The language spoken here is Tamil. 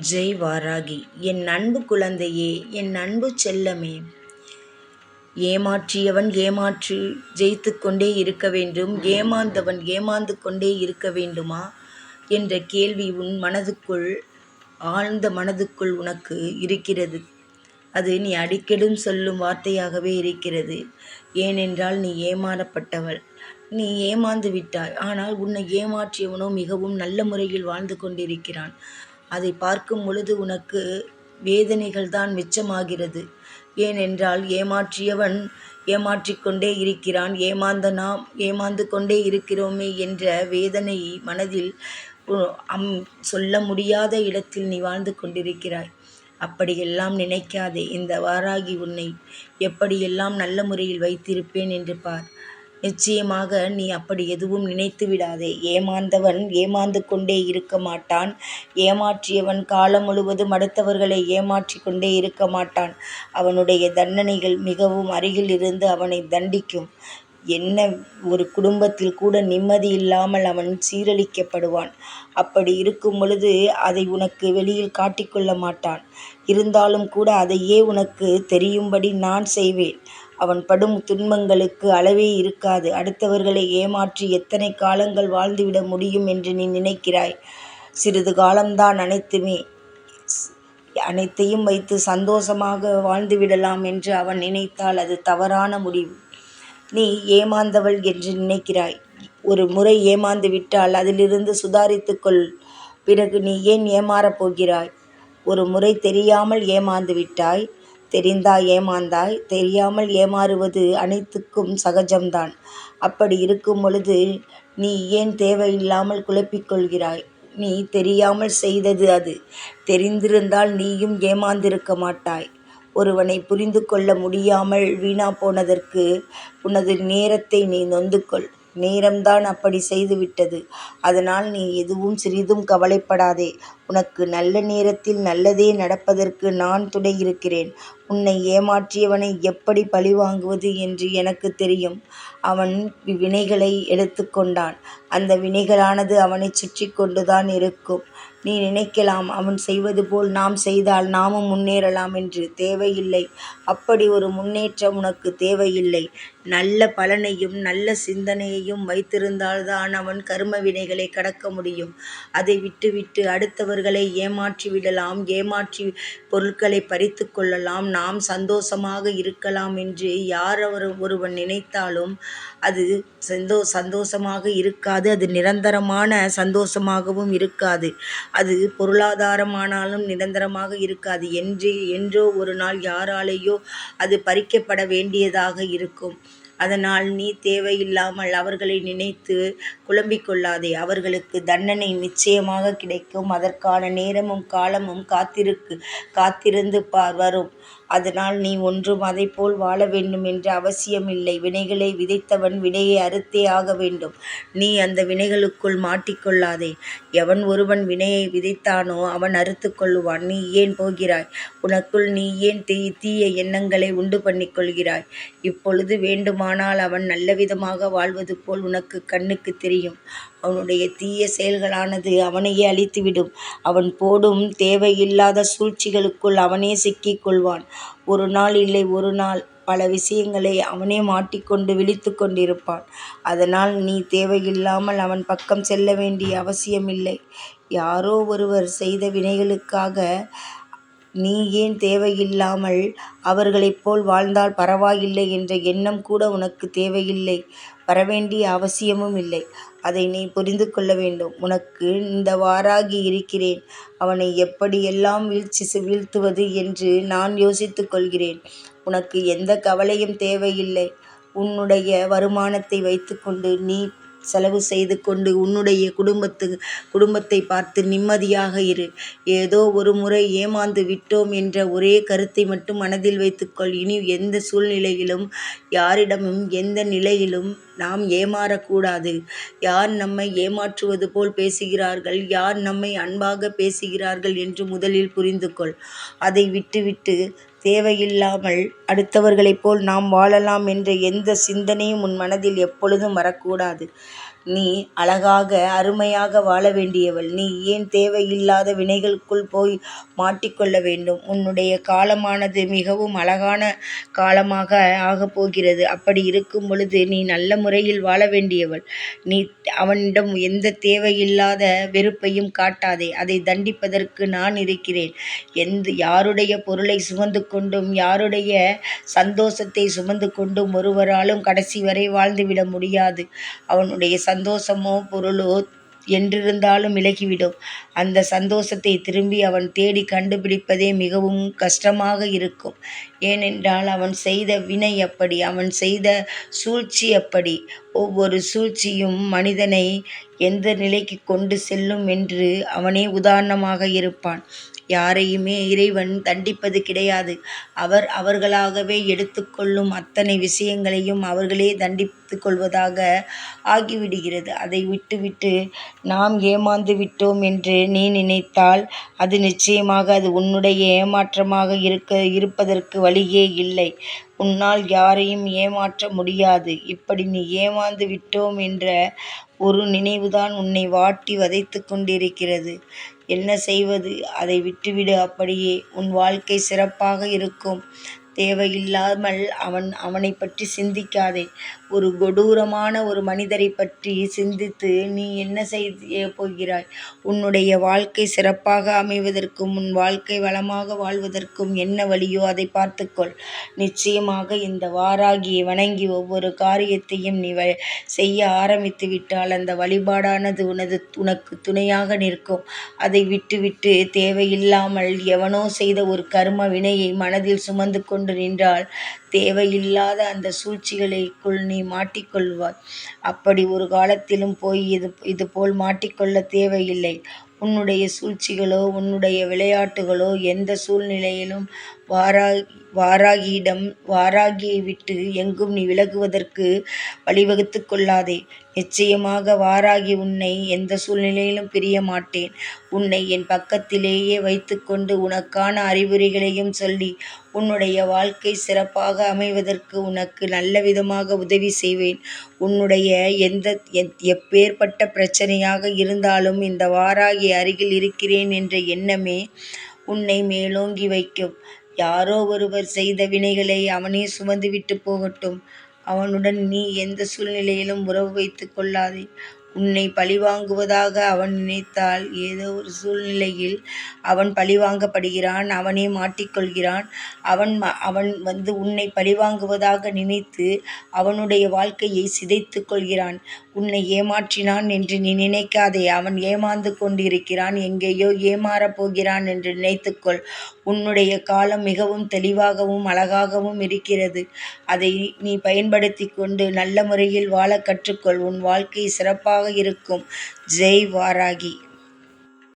ஜெய் வாராகி என் அன்பு குழந்தையே என் அன்பு செல்லமே. ஏமாற்றியவன் ஏமாற்றி ஜெயித்து கொண்டே இருக்க வேண்டும். ஏமாந்தவன் ஏமாந்து கொண்டே இருக்க வேண்டுமா? என்ற கேள்வி உன் மனதுக்குள் ஆழ்ந்த மனதுக்குள் உனக்கு இருக்கிறது. அது நீ அடிக்கடும் சொல்லும் வார்த்தையாகவே இருக்கிறது. ஏனென்றால் நீ ஏமாறப்பட்டவள். நீ ஏமாந்து விட்டாய். ஆனால் உன்னை ஏமாற்றியவனோ மிகவும் நல்ல முறையில் வாழ்ந்து கொண்டிருக்கிறான். அதை பார்க்கும் பொழுது உனக்கு வேதனைகள் தான் மிச்சமாகிறது. ஏனென்றால் ஏமாற்றியவன் ஏமாற்றிக்கொண்டே இருக்கிறான். ஏமாந்த நாம் ஏமாந்து கொண்டே இருக்கிறோமே என்ற வேதனை மனதில் அம் சொல்ல முடியாத இடத்தில் நீ வாழ்ந்து கொண்டிருக்கிறாய். அப்படியெல்லாம் நினைக்காதே. இந்த வாராகி உன்னை எப்படியெல்லாம் நல்ல முறையில் வைத்திருப்பேன் என்று பார். நிச்சயமாக நீ அப்படி எதுவும் நினைத்து விடாதே. ஏமாந்தவன் ஏமாந்து கொண்டே இருக்க மாட்டான். ஏமாற்றியவன் காலம் முழுவதும் அடுத்தவர்களை ஏமாற்றி கொண்டே இருக்க மாட்டான். அவனுடைய தண்டனைகள் மிகவும் அருகில் இருந்து அவனை தண்டிக்கும். என்ன ஒரு குடும்பத்தில் கூட நிம்மதி இல்லாமல் அவன் சீரழிக்கப்படுவான். அப்படி இருக்கும் பொழுது அதை உனக்கு வெளியில் காட்டிக்கொள்ள மாட்டான். இருந்தாலும் கூட அதையே உனக்கு தெரியும்படி நான் செய்வேன். அவன் படும் துன்பங்களுக்கு அளவே இருக்காது. அடுத்தவர்களை ஏமாற்றி எத்தனை காலங்கள் வாழ்ந்துவிட முடியும் என்று நீ நினைக்கிறாய்? சிறிது காலம்தான் அனைத்துமே அனைத்தையும் வைத்து சந்தோஷமாக வாழ்ந்துவிடலாம் என்று அவன் நினைத்தால் அது தவறான முடிவு. நீ ஏமாந்தவள் என்று நினைக்கிறாய். ஒரு முறை ஏமாந்து விட்டால் அதிலிருந்து சுதாரித்துக்கொள் பிறகு நீ ஏன் ஏமாறப் போகிறாய்? ஒரு முறை தெரியாமல் ஏமாந்து விட்டாய். தெரிந்தாய் ஏமாந்தாய் தெரியாமல் ஏமாறுவது அனைத்துக்கும் சகஜம்தான். அப்படி இருக்கும் பொழுது நீ ஏன் தேவையில்லாமல் குழப்பிக் கொள்கிறாய் நீ தெரியாமல் செய்தது அது. தெரிந்திருந்தால் நீயும் ஏமாந்திருக்க மாட்டாய். ஒருவனை புரிந்து கொள்ள முடியாமல் வீணா போனதற்கு உனது நேரத்தை நீ நொந்து கொள் நேரம்தான் அப்படி செய்துவிட்டது. அதனால் நீ எதுவும் சிறிதும் கவலைப்படாதே. உனக்கு நல்ல நேரத்தில் நல்லதே நடப்பதற்கு நான் துணை இருக்கிறேன் உன்னை ஏமாற்றியவனை எப்படி பழிவாங்குவது என்று எனக்கு தெரியும். அவன் வினைகளை எடுத்துக்கொண்டான் அந்த வினைகளானது அவனை சுற்றி கொண்டுதான் இருக்கும். நீ நினைக்கலாம் அவன் செய்வது போல் நாம் செய்தால் நாமும் முன்னேறலாம் என்று தேவையில்லை. அப்படி ஒரு முன்னேற்றம் உனக்கு தேவையில்லை. நல்ல பலனையும் நல்ல சிந்தனையையும் வைத்திருந்தால்தான் அவன் கர்ம வினைகளை கடக்க முடியும். அதை விட்டுவிட்டு அடுத்தவர் மற்றவர்களை ஏமாற்றிவிடலாம் ஏமாற்றி பொருட்களை பறித்து கொள்ளலாம். நாம் சந்தோஷமாக இருக்கலாம் என்று யார் அவர் ஒருவன் நினைத்தாலும் அது சந்தோ சந்தோஷமாக இருக்காது. அது நிரந்தரமான சந்தோஷமாகவும் இருக்காது. அது பொருளாதாரமானாலும் நிரந்தரமாக இருக்காது. என்று என்றோ ஒரு நாள் யாராலேயோ அது பறிக்கப்பட வேண்டியதாக இருக்கும். அதனால் நீ தேவையில்லாமல் அவர்களை நினைத்து குழம்பிக் கொள்ளாதே. அவர்களுக்கு தண்டனை நிச்சயமாக கிடைக்கும். அதற்கான நேரமும் காலமும் காத்திருக்கு காத்திருந்து பார் வரும் அதனால் நீ ஒன்றும் அதைப்போல் வாழ வேண்டும் என்ற அவசியமில்லை. வினைகளை விதைத்தவன் வினையை அறுத்தே ஆக வேண்டும். நீ அந்த வினைகளுக்குள் மாட்டிக்கொள்ளாதே. எவன் ஒருவன் வினையை விதைத்தானோ அவன் அறுத்து கொள்ளுவான். நீ ஏன் போகிறாய்? உனக்குள் நீ ஏன் தீ தீய எண்ணங்களை உண்டு பண்ணிக் கொள்கிறாய் இப்பொழுது வேண்டுமானால் அவன் நல்ல விதமாக வாழ்வது போல் உனக்கு கண்ணுக்கு தெரியும். அவனுடைய தீய செயல்களானது அவனையே அழித்துவிடும். அவன் போடும் தேவையில்லாத சூழ்ச்சிகளுக்குள் அவனே சிக்கிக்கொள்வான் ஒரு நாள் இல்லை ஒரு நாள் பல விஷயங்களை அவனே மாட்டிக்கொண்டு விழித்து கொண்டிருப்பான். அதனால் நீ தேவையில்லாமல் அவன் பக்கம் செல்ல வேண்டிய அவசியமில்லை. யாரோ ஒருவர் செய்த வினைகளுக்காக நீ ஏன் தேவையில்லாமல் அவர்களைப் போல் வாழ்ந்தால் பரவாயில்லை என்ற எண்ணம் கூட உனக்கு தேவையில்லை. வரவேண்டிய அவசியமும் இல்லை. அதை நீ புரிந்து கொள்ள வேண்டும். உனக்கு இந்த வாராகி இருக்கிறேன். அவனை எப்படியெல்லாம் வீழ்ச்சி வீழ்த்துவது என்று நான் யோசித்துக் கொள்கிறேன். உனக்கு எந்த கவலையும் தேவையில்லை. உன்னுடைய வருமானத்தை வைத்துக்கொண்டு நீ செலவு செய்து கொண்டு உன்னுடைய குடும்பத்து குடும்பத்தை பார்த்து நிம்மதியாக இரு. ஏதோ ஒரு முறை ஏமாந்து விட்டோம் என்ற ஒரே கருத்தை மட்டும் மனதில் வைத்துக்கொள். இனி எந்த சூழ்நிலையிலும் யாரிடமும் எந்த நிலையிலும் நாம் ஏமாறக்கூடாது. யார் நம்மை ஏமாற்றுவது போல் பேசுகிறார்கள் யார் நம்மை அன்பாக பேசுகிறார்கள் என்று முதலில் புரிந்து கொள் அதை விட்டுவிட்டு தேவையில்லாமல் அடுத்தவர்களைப் போல் நாம் வாழலாம் என்ற எந்த சிந்தனையும் உன் மனதில் எப்பொழுதும் வரக்கூடாது. நீ அழகாக அருமையாக வாழ வேண்டியவள். நீ ஏன் தேவையில்லாத வினைகளுக்குள் போய் மாட்டிக்கொள்ள வேண்டும்? உன்னுடைய காலமானது மிகவும் அழகான காலமாக ஆகப் போகிறது. அப்படி இருக்கும் பொழுது நீ நல்ல முறையில் வாழ வேண்டியவள். நீ அவனிடம் எந்த தேவையில்லாத வெறுப்பையும் காட்டாதே. அதை தண்டிப்பதற்கு நான் இருக்கிறேன். எந்த யாருடைய பொருளை சுமந்து கொண்டும் யாருடைய சந்தோஷத்தை சுமந்து கொண்டும் ஒருவராலும் கடைசி வரை வாழ்ந்துவிட முடியாது. அவனுடைய சந்தோஷமோ சந்தோஷமோ பொருளோ என்றிருந்தாலும் விலகிவிடும். அந்த சந்தோஷத்தை திரும்பி அவன் தேடிக் கண்டுபிடிப்பதே மிகவும் கஷ்டமாக இருக்கும். ஏனென்றால் அவன் செய்த வினை அப்படி. அவன் செய்த சூழ்ச்சி அப்படி. ஒவ்வொரு சூழ்ச்சியும் மனிதனை எந்த நிலைக்கு கொண்டு செல்லும் என்று அவனே உதாரணமாக இருப்பான். யாரையுமே இறைவன் தண்டிப்பது கிடையாது. அவர் அவர்களாகவே எடுத்துக்கொள்ளும் அத்தனை விஷயங்களையும் அவர்களே தண்டித்து கொள்வதாக ஆகிவிடுகிறது. அதை விட்டுவிட்டு நாம் ஏமாந்து விட்டோம் என்று நீ நினைத்தால் அது நிச்சயமாக அது உன்னுடைய ஏமாற்றமாக இருக்க இருப்பதற்கு வழியே இல்லை. உன்னால் யாரையும் ஏமாற்ற முடியாது. இப்படி நீ ஏமாந்து விட்டோம் என்ற ஒரு நினைவுதான் உன்னை வாட்டி வதைத்துக் கொண்டிருக்கிறது. என்ன செய்வது? அதை விட்டுவிடு அப்படியே. உன் வாழ்க்கை சிறப்பாக இருக்கும். தேவையில்லாமல் அவன் அவனை பற்றி சிந்திக்காதே. ஒரு கொடூரமான ஒரு மனிதரைப் பற்றி சிந்தித்து நீ என்ன செய்ய போகிறாய்? உன்னுடைய வாழ்க்கை சிறப்பாக அமைவதற்கும் உன் வாழ்க்கை வளமாக வாழ்வதற்கும் என்ன வழியோ அதை பார்த்துக்கொள். நிச்சயமாக இந்த வாராகியை வணங்கி ஒவ்வொரு காரியத்தையும் நீ செய்ய ஆரம்பித்து விட்டால் அந்த வழிபாடானது உனது உனக்கு துணையாக நிற்கும். அதை விட்டுவிட்டு தேவையில்லாமல் எவனோ செய்த ஒரு கர்ம வினையை மனதில் சுமந்து கொண்டு நின்றால் தேவையில்லாத அந்த சூழ்ச்சிகளுக்குள் நீ மாட்டிக்கொள்வாய் அப்படி ஒரு காலத்திலும் போய் இது இதுபோல் மாட்டிக்கொள்ளத் தேவையில்லை. உன்னுடைய சூழ்ச்சிகளோ உன்னுடைய விளையாட்டுகளோ எந்த சூழ்நிலையிலும் வாரா வாராகியிடம் வாராகியை விட்டு எங்கும் நீ விலகுவதற்கு வழிவகுத்து கொள்ளாதே. நிச்சயமாக வாராகி உன்னை எந்த சூழ்நிலையிலும் பிரிய மாட்டேன். உன்னை என் பக்கத்திலேயே வைத்துக்கொண்டு உனக்கான அறிவுரைகளையும் சொல்லி உன்னுடைய வாழ்க்கை சிறப்பாக அமைவதற்கு உனக்கு நல்ல விதமாக உதவி செய்வேன். உன்னுடைய எந்த எப்பேற்பட்ட பிரச்சனையாக இருந்தாலும் இந்த வாராகி அருகில் இருக்கிறேன் என்ற எண்ணமே உன்னை மேலோங்கி வைக்கும். யாரோ ஒருவர் செய்த வினைகளை அவனே சுமந்துவிட்டு போகட்டும். அவனுடன் நீ எந்த சூழ்நிலையிலும் உறவு வைத்துக் கொள்ளாதே. உன்னை பழிவாங்குவதாக அவன் நினைத்தால் ஏதோ ஒரு சூழ்நிலையில் அவன் பழிவாங்கப்படுகிறான். அவனே மாட்டிக்கொள்கிறான் அவன் அவன் வந்து உன்னை பழிவாங்குவதாக நினைத்து அவனுடைய வாழ்க்கையை சிதைத்து கொள்கிறான். உன்னை ஏமாற்றினான் என்று நீ நினைக்காதே. அவன் ஏமாந்து கொண்டிருக்கிறான். எங்கேயோ ஏமாறப் போகிறான் என்று நினைத்துக்கொள் உன்னுடைய காலம் மிகவும் தெளிவாகவும் அழகாகவும் இருக்கிறது. அதை நீ பயன்படுத்தி கொண்டு நல்ல முறையில் வாழ கற்றுக்கொள். உன் வாழ்க்கை சிறப்பாக இருக்கும். ஜெய் வாராகி!